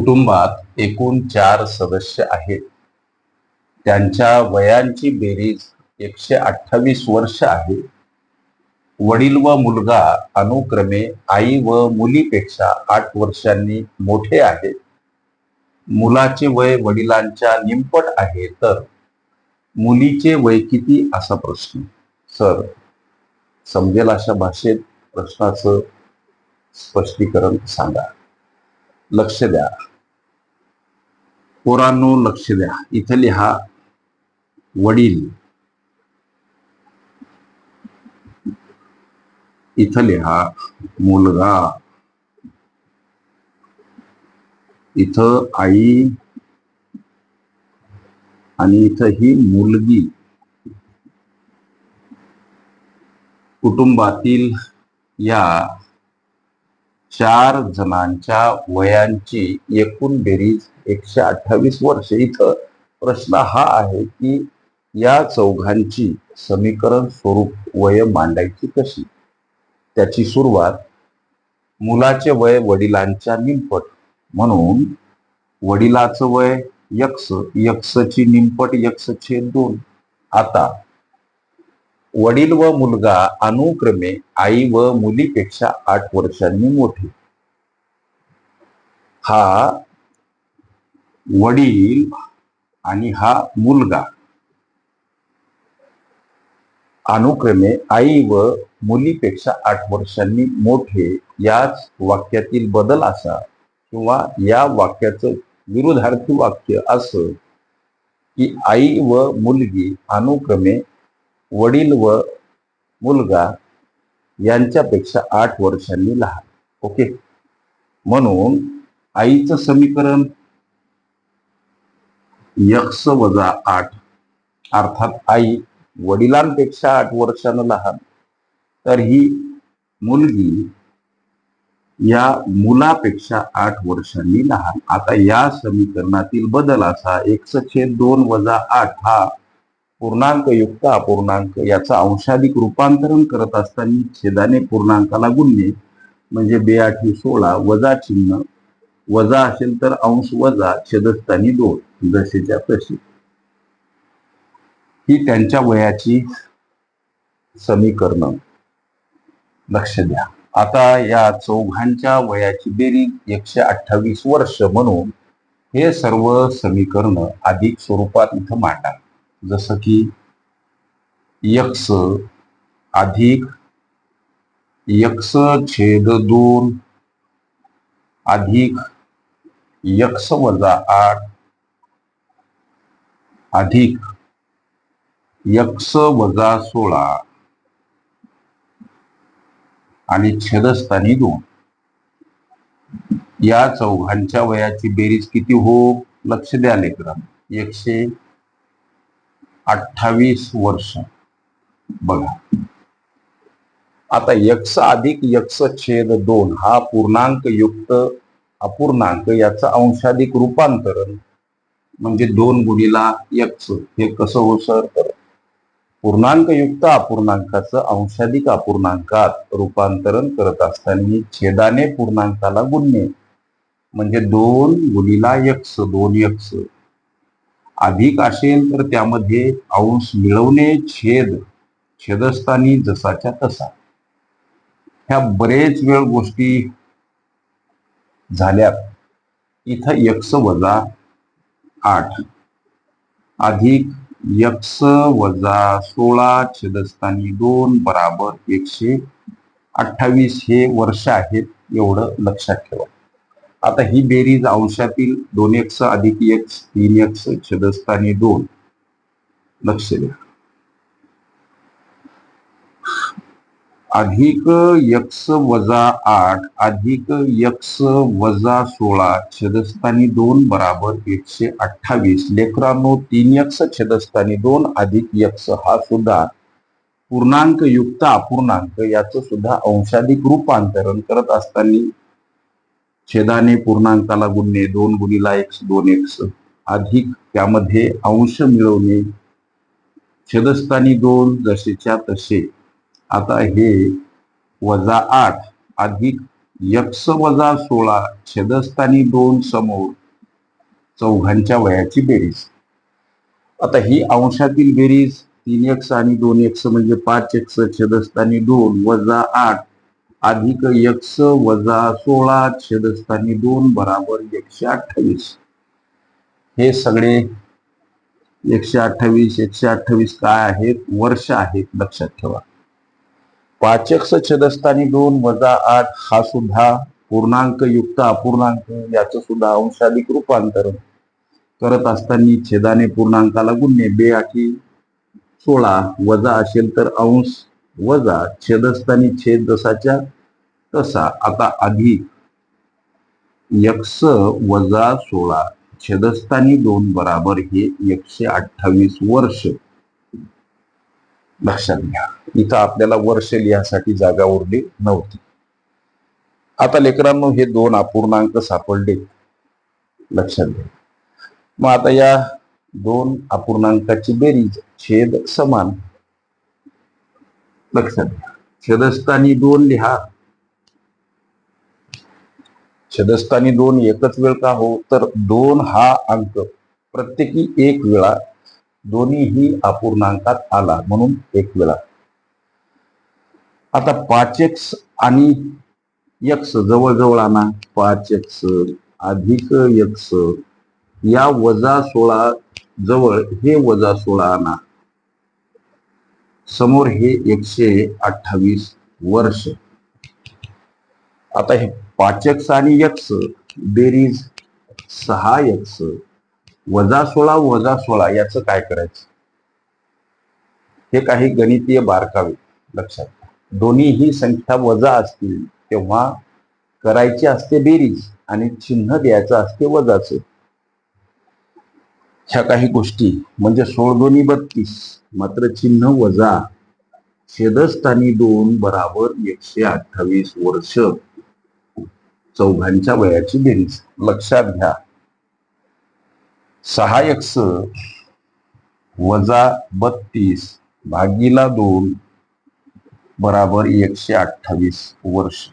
कुटुंबात एकूण चार सदस्य आहेत. त्यांच्या वयांची बेरीज एकशे अठ्ठावीस वर्ष आहे. वडील व मुलगा अनुक्रमे आई व मुलीपेक्षा आठ वर्षांनी मोठे आहेत. मुलाचे वय वडिलांच्या निमपट आहे तर मुलीचे वय किती असा प्रश्न? सर समजेल अशा भाषेत? प्रश्नाचं स्पष्टीकरण सांगा. लक्ष द्या. पोरांनो लक्ष द्या. इथं लिहा वडील. इथं लिहा मुलगा. इथं आई. आणि इथं ही मुलगी. कुटुंबातील या चार जणांच्या वयांची एकूण बेरीज एकशे अठ्ठावीस वर्ष. इथं प्रश्न हा आहे की या चौघांची समीकरण स्वरूप वय मांडायची कशी? त्याची सुरुवात मुलाचे वय वडिलांच्या निमपट म्हणून वडिलाचं वय यक्ष यक्षची निमपट यक्ष छेद दोन. आता वडील व मुलगा अनुक्रमे आई व मुलीपेक्षा आठ वर्षांनी मोठे. हा वडील आणि हा मुलगा अनुक्रमे आई व मुलीपेक्षा आठ वर्षांनी मोठे याच वाक्यातील बदल असा किंवा या वाक्याचं विरुद्धार्थी वाक्य असं की आई व मुलगी अनुक्रमे वडील व मुलगा यांच्यापेक्षा आठ वर्षांनी लहान. ओके? म्हणून आईचं समीकरण यक्ष वजा आठ अर्थात आई वडिलांपेक्षा आठ वर्षानं लहान. तर ही मुलगी या मुलापेक्षा आठ वर्षांनी लहान. आता या समीकरणातील बदल असा एकशे दोन वजा आठ हा पूर्णांक युक्त अपूर्णांक याचं अंशाधिक रूपांतरण करत असताना छेदाने पूर्णांकाला गुणणे म्हणजे बेआठी सोळा वजा चिन्ह वजा असेल तर अंश वजा छेदस्थानी दोन जसेच्या तशी ही त्यांच्या वयाची समीकरण. लक्ष द्या. आता या चौघांच्या वयाची बेरीज एकशे अठ्ठावीस वर्ष म्हणून हे सर्व समीकरण अधिक स्वरूपात इथं मांडा जसं की यक्स अधिक यक्स छेद दोन अधिक यक्स वजा आठ अधिक यक्स वजा सोळा आणि छेदस्थानी दोन. या चौघांच्या वयाची बेरीज किती हो? लक्ष द्या लेकरा. एकशे अठ्ठावीस वर्ष. बघा. आता यक्ष अधिक यक्ष छेद दोन हा पूर्णांक युक्त अपूर्णांक याच अंशाधिक रूपांतरण म्हणजे दोन गुणीला यक्ष. हे कसं हो सर? तर पूर्णांक युक्त अपूर्णांकाचं अंशाधिक अपूर्णांकात रूपांतरण करत असताना छेदाने पूर्णांकाला गुणणे म्हणजे दोन गुणीला यक्ष दोन यक्ष. अधिक असेल तर त्यामध्ये अंश मिळवणे छेद छेदस्थानी जसाच्या तसा. ह्या बरेच वेळ गोष्टी झाल्या इथं यक्ष वजा आठ. अधिक यक्ष वजा सोळा छेदस्थानी दोन बराबर एकशे अठ्ठावीस हे वर्ष आहेत एवढं लक्षात ठेवा. आता ही बेरीज अंशातील दोन एक्स अधिक एक्स तीन एक्स छदस्थानी दोन. लक्ष द्या. अधिक यक्स वजा आठ अधिक यक्स वजा सोळा छदस्थानी दोन बराबर एकशे अठ्ठावीस. लेकरांनो तीन यक्स छदस्थानी दोन अधिक यक्स हा सुद्धा पूर्णांक युक्त अपूर्णांक याचं सुद्धा अंशाधिक रूपांतरण करत असताना छेदाने पूर्णांकाला गुणणे दोन गुणीला एक्स दोन एक्स अधिक त्यामध्ये अंश मिळवणे. छेदस्थानी दोन जसेच्या तसे. आता हे वजा आठ. अधिक यक्स वजा सोळा. छेदस्थानी दोन समोर चौघांच्या वयाची बेरीज. आता ही अंशातील बेरीज तीन एक्स आणि दोन एक्स म्हणजे पाच एक्स छेदस्थानी दोन वजा आठ. अधिक एक्स वजा सोळा छेदस्थानी दोन बराबर एकशे अठ्ठावीस. हे सगळे एकशे अठ्ठावीस एकशे अठ्ठावीस काय आहेत? वर्ष आहेत लक्षात ठेवा. पाच छेदस्थानी दोन वजा आठ हा सुद्धा पूर्णांक युक्त अपूर्णांक याचं सुद्धा अंशाधिक रूपांतरण करत असताना छेदाने पूर्णांकाला गुणणे बे आठी सोळा वजा असेल तर अंश वजा छेदस्थानी छेद जसाच्या तसा. आता अधिक यक्ष वजा सोळा छेदस्थानी दोन बराबर हे एकशे अठ्ठावीस वर्ष. लक्षात घ्या. इथं आपल्याला वर्ष लिहासाठी जागा उरली नव्हती. आता लेकरांनो हे दोन अपूर्णांक सापडले. लक्षात घ्या. मग आता या दोन अपूर्णांकाची बेरीज छेद समान. लक्षात. घ्या छेदस्थानी दोन लिहा. छेदस्थानी दोन एकच वेळ का हो? तर दोन हा अंक. प्रत्येकी एक वेळा दोन्हीही अपूर्णांकात आला म्हणून एक वेळा. आता पाच एक्स आणि यक्स जवळजवळ आणा. पाच एक्स अधिक यक्स या वजा सोळा जवळ हे वजा सोळा आणा. समोर हे एकशे अठ्ठावीस वर्ष. आता हे पाचक आणि यक्स बेरीज सहा यक्ष वजा सोळा वजा सोळा याचं काय करायचं? हे काही गणितीय बारकावे लक्षात दोन्ही ही संख्या वजा असतील तेव्हा करायची असते बेरीज आणि चिन्ह द्यायचं असते वजाचं. ह्या काही गोष्टी म्हणजे सोळ दोन्ही बत्तीस मात्र चिन्ह वजा. छेदस्थानी दोन बराबर एकशे अठ्ठावीस वर्ष. चौघांच्या वयाची बेरीज. लक्षात घ्या. सहा एक्स वजा बत्तीस भागीला दोन बराबर एकशे अठ्ठावीस वर्ष.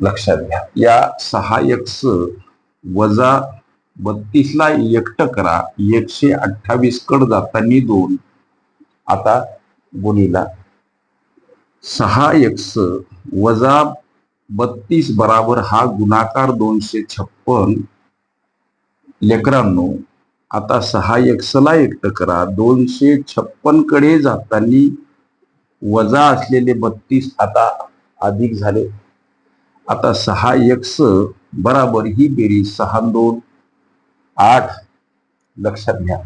लक्षात घ्या. या सहा एक्स वजा बत्तीसला एकट करा. एकशे अठ्ठावीस कड जाताना दोन. आता गुणीला सहा एक्स वजा बत्तीस बराबर हा गुणाकार दोनशे छप्पन. लेकरांनो आता सहा एक्सला एकट करा. दोनशे छप्पनकडे जाताना वजा असलेले बत्तीस आता अधिक झाले. आता सहा एक्स बराबर ही बेरीज सहा दोन. आठ लक्षात घ्या.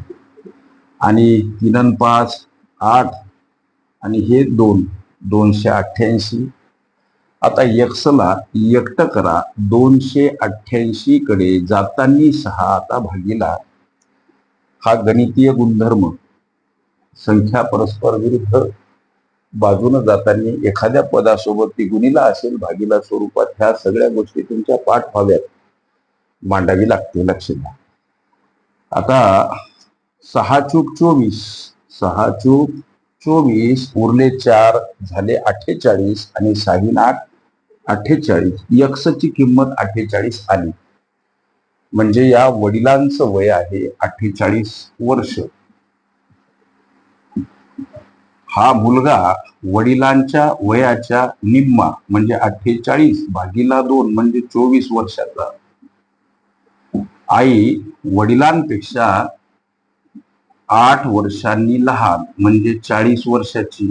आणि तीन पाच आठ आणि हे दोन दोनशे अठ्ठ्याऐंशी. आता यक्षला एकट करा दोनशे अठ्ठ्याऐंशी कडे जाताना सहा आता भागीला. हा गणितीय गुणधर्म संख्या परस्पर विरुद्ध बाजूनं जाताना एखाद्या पदासोबत ती गुणीला असेल भागीला स्वरूपात ह्या सगळ्या गोष्टी तुमच्या पाठ व्हाव्यात. मांडावी लागते लक्ष द्या. आता सहा चूक चोवीस. सहा चूक चोवीस उरले चार झाले अठ्ठेचाळीस आणि साहीन आठ अठ्ठेचाळीस. यक्षची किंमत अठ्ठेचाळीस आली. म्हणजे या वडिलांचं वय आहे अठ्ठेचाळीस वर्ष. हा मुलगा वडिलांच्या वयाच्या निम्मा म्हणजे अठ्ठेचाळीस भागीला दोन म्हणजे चोवीस वर्षाचा. आई वडिलांपेक्षा आठ वर्षांनी लहान म्हणजे चाळीस वर्षाची.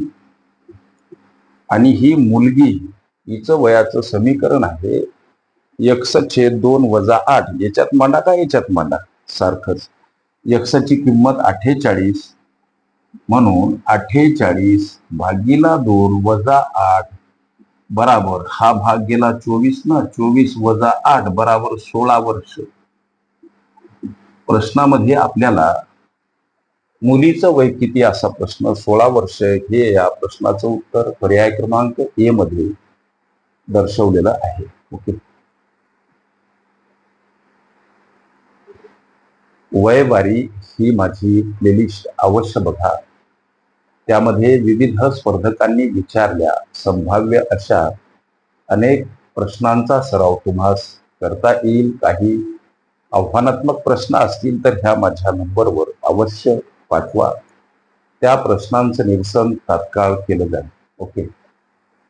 आणि ही मुलगी हिचं वयाचं समीकरण आहे यक्ष छेद दोन वजा आठ. याच्यात मांडा का याच्यात मांडा? सारखंच. यक्षाची किंमत अठ्ठेचाळीस. म्हणून अठ्ठेचाळीस भागीला दोन वजा आठ. बराबर. हा भाग गेला चोवीस ना चोवीस वजा आठ बराबर सोळा वर्ष. प्रश्नामध्ये आपल्याला मुलीचं वय किती असा प्रश्न सोळा वर्ष हे या प्रश्नाचं उत्तर पर्याय क्रमांक ए मध्ये दर्शवलेलं आहे. ओके वयवारी ही माझी प्लेलिस्ट अवश्य बघा. त्यामध्ये विविध स्पर्धकांनी विचारल्या संभाव्य अशा अनेक प्रश्नांचा सराव तुम्हास करता येईल काही? आव्हानात्मक प्रश्न असतील तर ह्या माझ्या नंबरवर अवश्य पाठवा. त्या प्रश्नांचं निरसन तात्काळ केलं जाईल. ओके.